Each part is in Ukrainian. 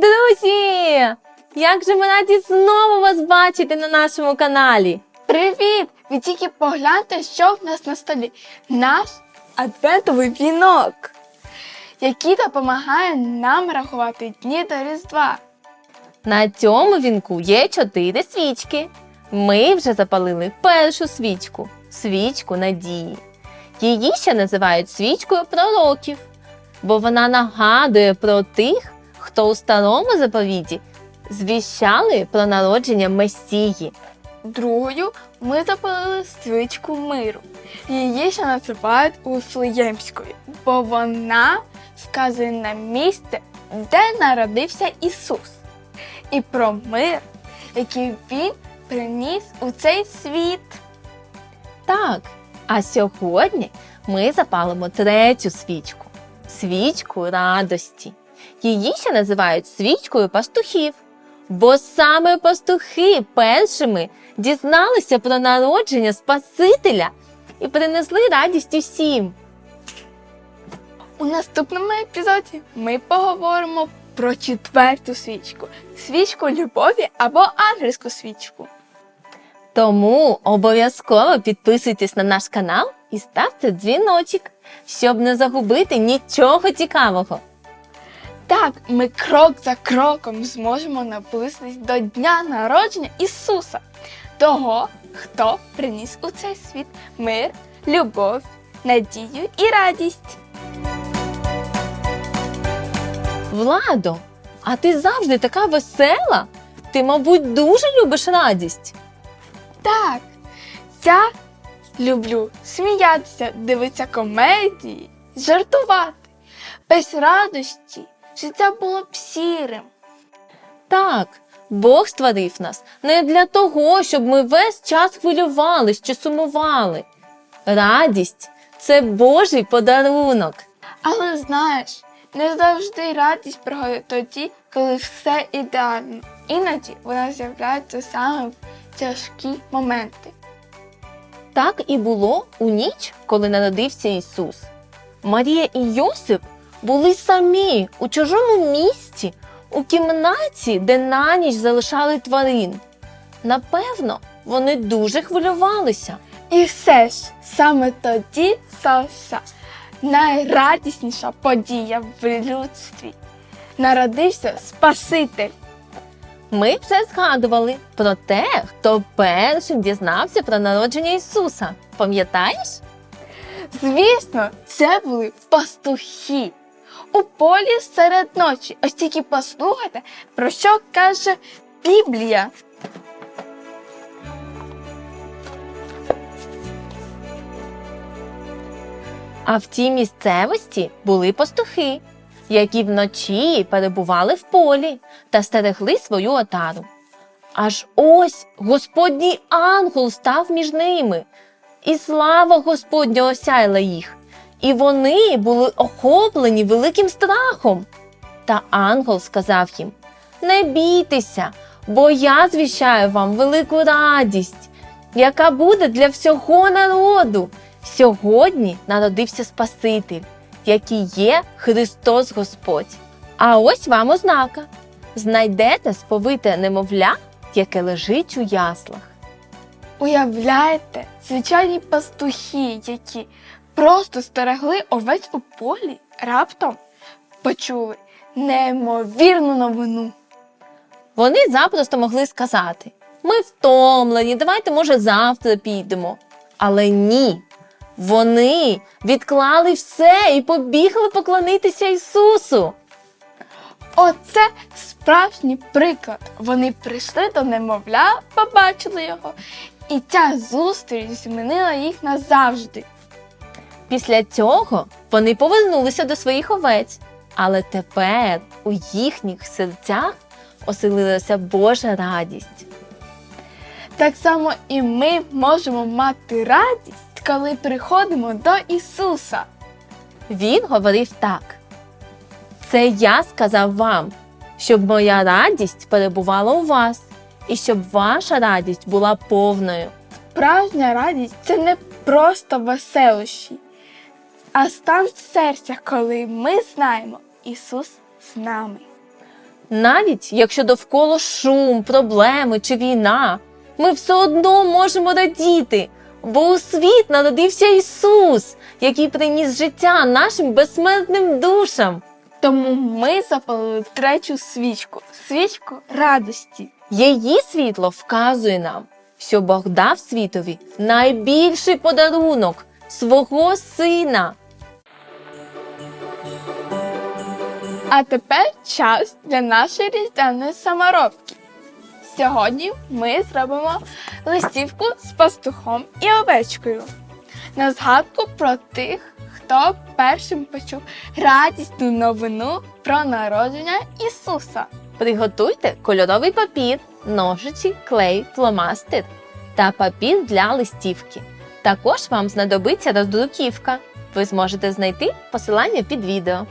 Друзі! Як же ми раді знову вас бачити на нашому каналі! Привіт! Ви тільки погляньте, що в нас на столі. Наш адвентовий вінок, який допомагає нам рахувати дні до Різдва. На цьому вінку є чотири свічки. Ми вже запалили першу свічку свічку надії. Її ще називають свічкою пророків, бо вона нагадує про тих, хто у старому заповіті звіщали про народження Месії. Другою ми запалили свічку миру. Її ще називають Уфлеємською, бо вона вказує на місце, де народився Ісус, і про мир, який Він приніс у цей світ. Так, а сьогодні ми запалимо третю свічку свічку радості. Її ще називають свічкою пастухів, бо саме пастухи першими дізналися про народження Спасителя і принесли радість усім. У наступному епізоді ми поговоримо про четверту свічку свічку любові або ангельську свічку. Тому обов'язково підписуйтесь на наш канал і ставте дзвіночок, щоб не загубити нічого цікавого. Так, ми крок за кроком зможемо наблизитись до дня народження Ісуса, того, хто приніс у цей світ мир, любов, надію і радість. Владо, а ти завжди така весела? Ти, мабуть, дуже любиш радість. Так, я люблю сміятися, дивитися комедії, жартувати. Без радості життя було б сірим. Так, Бог створив нас не для того, щоб ми весь час хвилювались чи сумували. Радість це Божий подарунок. Але знаєш, не завжди радість приходить тоді, коли все ідеально. Іноді вона з'являється саме в тяжкі моменти. Так і було у ніч, коли народився Ісус. Марія і Йосип були самі у чужому місці, у кімнаті, де на ніч залишали тварин. Напевно, вони дуже хвилювалися. І все ж саме тоді сталася найрадісніша подія в людстві. Народився Спаситель. Ми вже згадували про те, хто першим дізнався про народження Ісуса. Пам'ятаєш? Звісно, це були пастухи. У полі серед ночі. Ось тільки послухайте, про що каже Біблія. А в тій місцевості були пастухи, які вночі перебували в полі та стерегли свою отару. Аж ось Господній ангел став між ними, і слава Господня осяяла їх, і вони були охоплені великим страхом. Та ангел сказав їм: Не бійтеся, бо я звіщаю вам велику радість, яка буде для всього народу. Сьогодні народився Спаситель, який є Христос Господь. А ось вам ознака: знайдете сповите немовля, яке лежить у яслах. Уявляєте, звичайні пастухи, які просто стерегли овець у полі, раптом почули неймовірну новину. Вони запросто могли сказати: ми втомлені, давайте, може, завтра підемо. Але ні. Вони відклали все і побігли поклонитися Ісусу. Оце справжній приклад. Вони прийшли до немовля, побачили його, і ця зустріч змінила їх назавжди. Після цього вони повернулися до своїх овець, але тепер у їхніх серцях оселилася Божа радість. Так само і ми можемо мати радість, коли приходимо до Ісуса. Він говорив так: Це я сказав вам, щоб моя радість перебувала у вас, і щоб ваша радість була повною. Справжня радість це не просто веселощі, а стан серця, коли ми знаємо Ісус з нами. Навіть якщо довкола шум, проблеми чи війна, ми все одно можемо радіти, бо у світ народився Ісус, який приніс життя нашим безсмертним душам. Тому ми запалили третю свічку свічку радості. Її світло вказує нам, що Бог дав світові найбільший подарунок свого сина. А тепер час для нашої різдвяної саморобки. Сьогодні ми зробимо листівку з пастухом і овечкою. На згадку про тих, хто першим почув радісну новину про народження Ісуса. Приготуйте кольоровий папір, ножиці, клей, фломастер та папір для листівки. Також вам знадобиться роздруківка. Ви зможете знайти посилання під відео.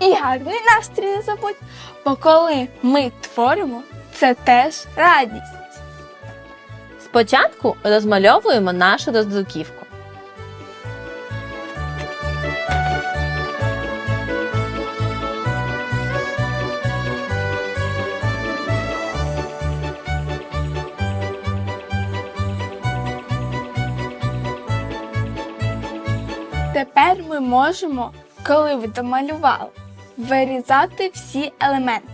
І гарний настрій не забудь, бо коли ми творимо, це теж радість. Спочатку розмальовуємо нашу роздруківку. Тепер ми можемо, коли ви домалювали, вирізати всі елементи.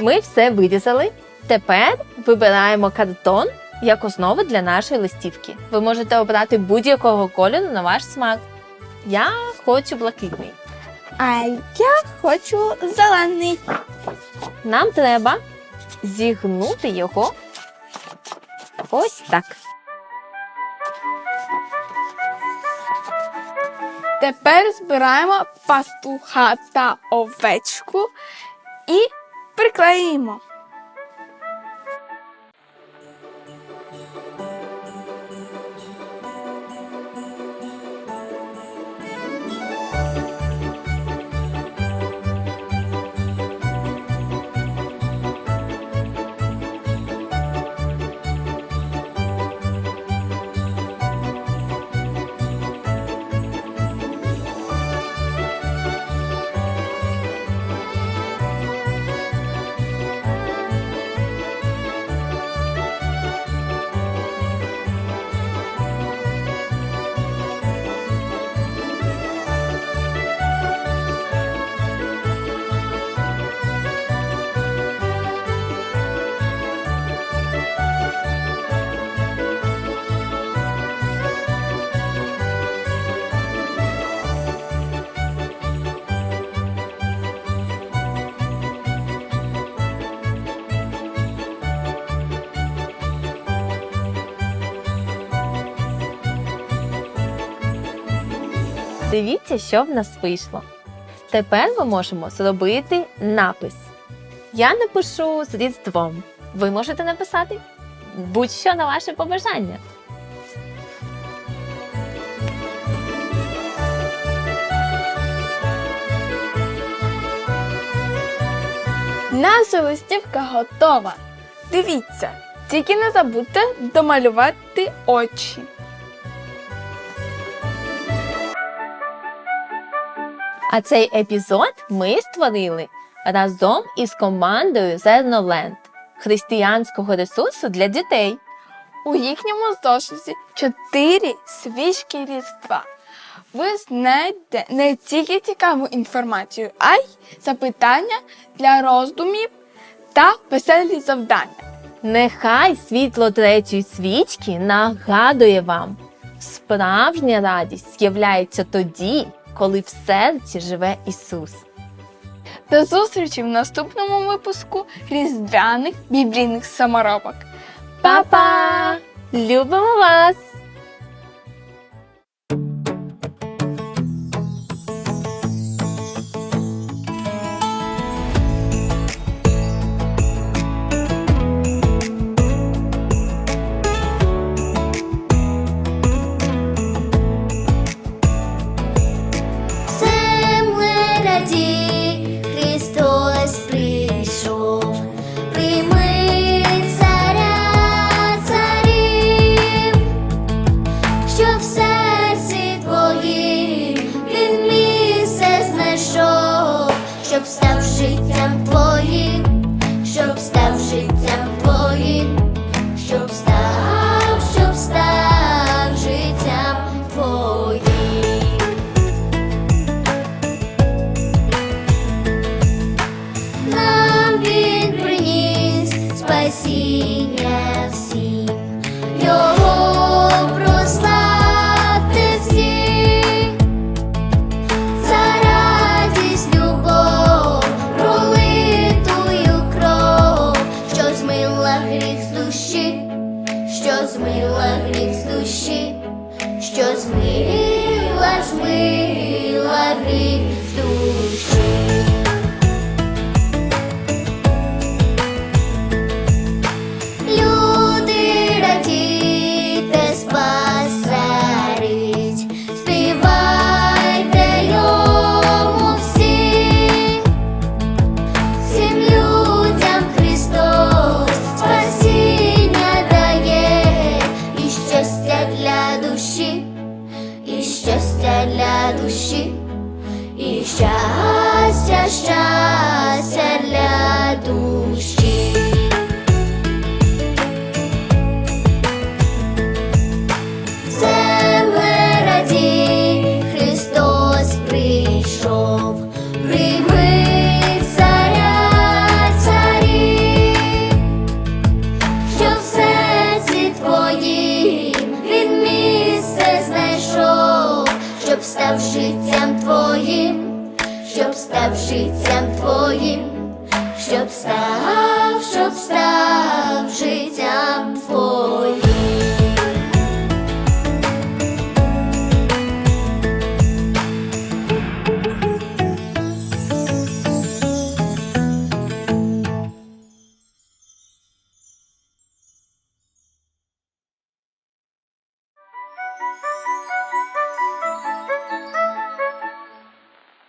Ми все вирізали. Тепер вибираємо картон як основу для нашої листівки. Ви можете обрати будь-якого кольору на ваш смак. Я хочу блакитний. А я хочу зелений. Нам треба зігнути його ось так. Тепер збираємо пастуха та овечку і приклеїмо. Дивіться, що в нас вийшло. Тепер ми можемо зробити напис. Я напишу з Різдвом. Ви можете написати будь-що на ваше побажання. Наша листівка готова. Дивіться, тільки не забудьте домалювати очі. А цей епізод ми створили разом із командою Зерноленд християнського ресурсу для дітей. У їхньому зошиті чотири свічки різдва. Ви знайдете не тільки цікаву інформацію, а й запитання для роздумів та веселі завдання. Нехай світло третьої свічки нагадує вам, справжня радість з'являється тоді, коли в серці живе Ісус. До зустрічі в наступному випуску різдвяних біблійних саморобок. Па-па! Любимо вас! що в серці твоїм він місце знайшов, щоб став життям твоїм, щоб став життям твоїм, щоб став, щоб став життям твоїм. Нам він приніс спасіння всім.